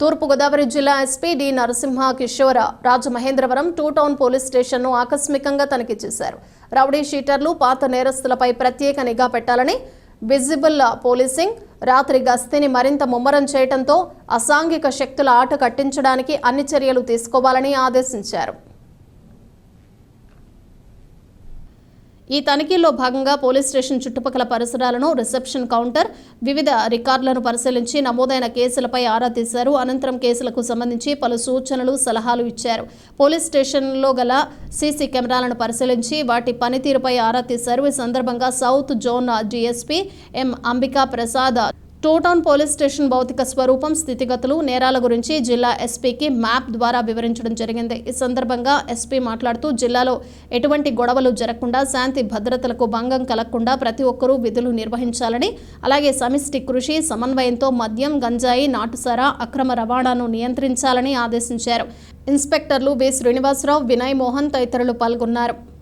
తూర్పుగోదావరి జిల్లా SP D Narasimha Kishora Rajamahendravaram two town police స్టేషన్ను ఆకస్మికంగా తనిఖీ చేశారు. రౌడీ షీటర్లు పాత నేరస్తులపై ప్రత్యేక నిఘా పెట్టాలని విజిబుల్ పోలీసింగ్ రాత్రి గస్తీని మరింత ముమ్మరం చేయడంతో అసాంఘిక శక్తుల ఆట కట్టించడానికి అన్ని చర్యలు తీసుకోవాలని ఆదేశించారు. ఈ తనిఖీల్లో భాగంగా పోలీస్ స్టేషన్ చుట్టుపక్కల పరిసరాలను రిసెప్షన్ కౌంటర్ వివిధ రికార్డులను పరిశీలించి నమోదైన కేసులపై ఆరా తీశారు. అనంతరం కేసులకు సంబంధించి పలు సూచనలు సలహాలు ఇచ్చారు. పోలీస్ స్టేషన్లో గల సీసీ కెమెరాలను పరిశీలించి వాటి పనితీరుపై ఆరా తీశారు. ఈ సందర్భంగా south zone DSP M Ambika Prasad two town police station భౌతిక స్వరూపం స్థితిగతులు నేరాల గురించి జిల్లా ఎస్పీకి మ్యాప్ ద్వారా వివరించడం జరిగింది. ఈ సందర్భంగా ఎస్పీ మాట్లాడుతూ జిల్లాలో ఎటువంటి గొడవలు జరగకుండా శాంతి భద్రతలకు భంగం కలగకుండా ప్రతి ఒక్కరూ విధులు నిర్వహించాలని అలాగే సమిష్టి కృషి సమన్వయంతో మద్యం గంజాయి నాటుసారా అక్రమ రవాణాను నియంత్రించాలని ఆదేశించారు. ఇన్స్పెక్టర్లు వి. శ్రీనివాసరావు వినయ్ మోహన్ తదితరులు పాల్గొన్నారు.